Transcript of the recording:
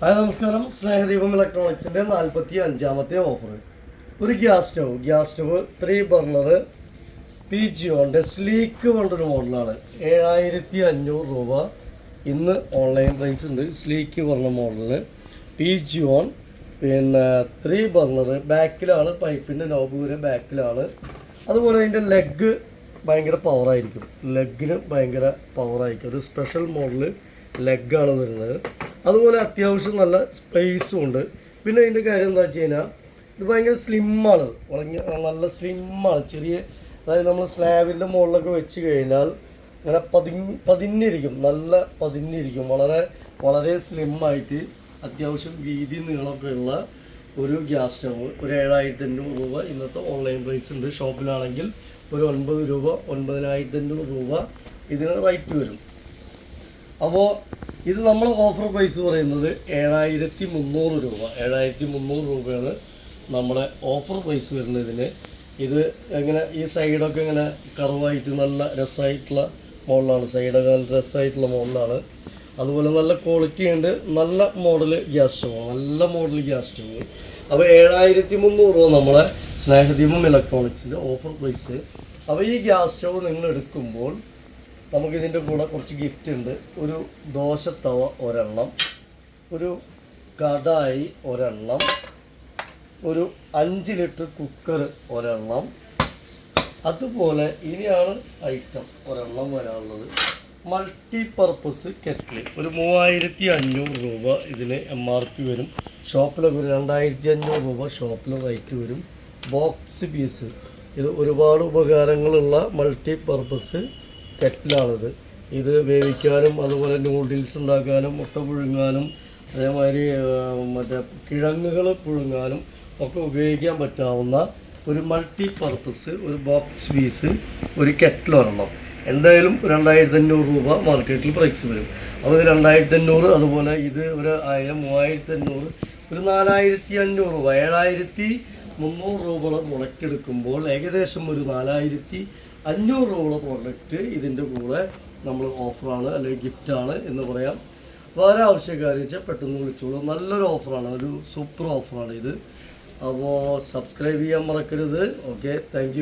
Hi നമസ്കാരം. സ്നേഹദീപം ഇലക്ട്രോണിക്സിന്റെ നാൽപ്പത്തി അഞ്ചാമത്തെ ഓഫർ ഒരു gas stove gas stove three burner P ജിയോന്റെ സ്ലീക്ക് കൊണ്ടൊരു മോഡലാണ്. ഏഴായിരത്തി അഞ്ഞൂറ് രൂപ. ഇന്ന് ഓൺലൈൻ പ്രൈസ് ഉണ്ട്. സ്ലീക്ക് പറഞ്ഞ മോഡലിന്. പി ജിയോൺ പിന്നെ ത്രീ ബർണർ ബാക്കിലാണ് പൈപ്പിന്റെ നോബ് വരെ ബാക്കിലാണ്. അതുപോലെ അതിന്റെ ലെഗ് ഭയങ്കര പവറായിരിക്കും ലെഗിന് ഭയങ്കര പവറായിരിക്കും ഒരു സ്പെഷ്യൽ മോഡൽ ലെഗാണ് വരുന്നത്. അതുപോലെ അത്യാവശ്യം നല്ല സ്പേസും ഉണ്ട്. പിന്നെ ഇതിന്റെ കാര്യം എന്താ വെച്ച് കഴിഞ്ഞാൽ ഇത് ഭയങ്കര സ്ലിമ്മാണ് വളരെ നല്ല സ്ലിമ്മാണ് ചെറിയ അതായത് നമ്മൾ സ്ലാബിന്റെ മുകളിലൊക്കെ വെച്ച് കഴിഞ്ഞാൽ അങ്ങനെ പതി പതിഞ്ഞിരിക്കും. നല്ല പതിഞ്ഞിരിക്കും. വളരെ വളരെ സ്ലിമ്മായിട്ട് അത്യാവശ്യം വീതി നീളമൊക്കെ ഉള്ള ഒരു ഗ്യാസ് സ്റ്റവ്. ഒരു ഏഴായിരത്തി അഞ്ഞൂറ് രൂപ ഇന്നത്തെ ഓൺലൈൻ പ്രൈസ് ഉണ്ട്. ഷോപ്പിലാണെങ്കിൽ ഒരു ഒൻപത് രൂപ ഒൻപതിനായിരത്തി അഞ്ഞൂറ് രൂപ ഇതിന് റേറ്റ് വരും. അപ്പോൾ ഇത് നമ്മൾ ഓഫർ പ്രൈസ് പറയുന്നത് ഏഴായിരത്തി മുന്നൂറ് രൂപ. ഏഴായിരത്തി മുന്നൂറ് രൂപയാണ് നമ്മുടെ ഓഫർ പ്രൈസ് വരുന്നതിന്. ഇത് എങ്ങനെ ഈ സൈഡൊക്കെ ഇങ്ങനെ കറവായിട്ട് നല്ല രസമായിട്ടുള്ള മോഡലാണ്. സൈഡൊക്കെ നല്ല രസമായിട്ടുള്ള മോഡലാണ്. അതുപോലെ നല്ല ക്വാളിറ്റി ഉണ്ട്. നല്ല മോഡൽ ഗ്യാസ് സ്റ്റോവ് നല്ല മോഡൽ ഗ്യാസ് സ്റ്റോവ് അപ്പോൾ ഏഴായിരത്തി മുന്നൂറ് രൂപ നമ്മളെ സ്നേഹദീപം ഇലക്ട്രോണിക്സിന്റെ ഓഫർ പ്രൈസ് അപ്പോൾ ഈ ഗ്യാസ് സ്റ്റോവ് നിങ്ങൾ എടുക്കുമ്പോൾ നമുക്കിതിന്റെ കൂടെ കുറച്ച് ഗിഫ്റ്റ് ഉണ്ട്. ഒരു ദോശത്തവ ഒരെണ്ണം ഒരു കടായി ഒരെണ്ണം ഒരു അഞ്ച് ലിറ്റർ കുക്കർ ഒരെണ്ണം. അതുപോലെ ഇനിയാണ് ഐറ്റം ഒരെണ്ണം വരാനുള്ളത്. മൾട്ടി പർപ്പസ് കെറ്റിൽ ഒരു മൂവായിരത്തി അഞ്ഞൂറ് രൂപ ഇതിന് എം ആർ പി വരും. ഷോപ്പിലൊക്കെ ഒരു രണ്ടായിരത്തി അഞ്ഞൂറ് രൂപ ഷോപ്പിൽ റേറ്റ് വരും. ബോക്സ് പീസ് ഇത് ഒരുപാട് ഉപകാരങ്ങളുള്ള മൾട്ടി പർപ്പസ് കെറ്റിലാണിത്. ഇത് വേവിക്കാനും അതുപോലെ നൂഡിൽസ് ഉണ്ടാക്കാനും മുട്ട പുഴുങ്ങാനും അതേമാതിരി മറ്റേ കിഴങ്ങുകൾ പുഴുങ്ങാനും ഒക്കെ ഉപയോഗിക്കാൻ പറ്റാവുന്ന ഒരു മൾട്ടി പർപ്പസ് ഒരു ബോക്സ് പീസ് ഒരു കെറ്റിൽ ഒരെണ്ണം. എന്തായാലും രണ്ടായിരത്തി അഞ്ഞൂറ് രൂപ മാർക്കറ്റിൽ പ്രൈസ് വരും. അപ്പോൾ രണ്ടായിരത്തി അഞ്ഞൂറ് അതുപോലെ ഇത് ഒരു ആയിരം മൂവായിരത്തി അഞ്ഞൂറ് ഒരു നാലായിരത്തി അഞ്ഞൂറ് രൂപ ഏഴായിരത്തി മുന്നൂറ് രൂപ മുളക്കെടുക്കുമ്പോൾ ഏകദേശം ഒരു നാലായിരത്തി അഞ്ഞൂറ് രൂപ പ്രോഡക്റ്റ് ഇതിന്റെ കൂടെ നമ്മൾ ഓഫറാണ് അല്ലെങ്കിൽ ഗിഫ്റ്റാണ് എന്ന് പറയാം. വേറെ ആവശ്യക്കാരെന്ന് വെച്ചാൽ പെട്ടെന്ന് വിളിച്ചോളൂ. നല്ലൊരു ഓഫറാണ് ഒരു സൂപ്പർ ഓഫറാണ് ഇത്. അപ്പോൾ സബ്സ്ക്രൈബ് ചെയ്യാൻ മറക്കരുത്. Okay thank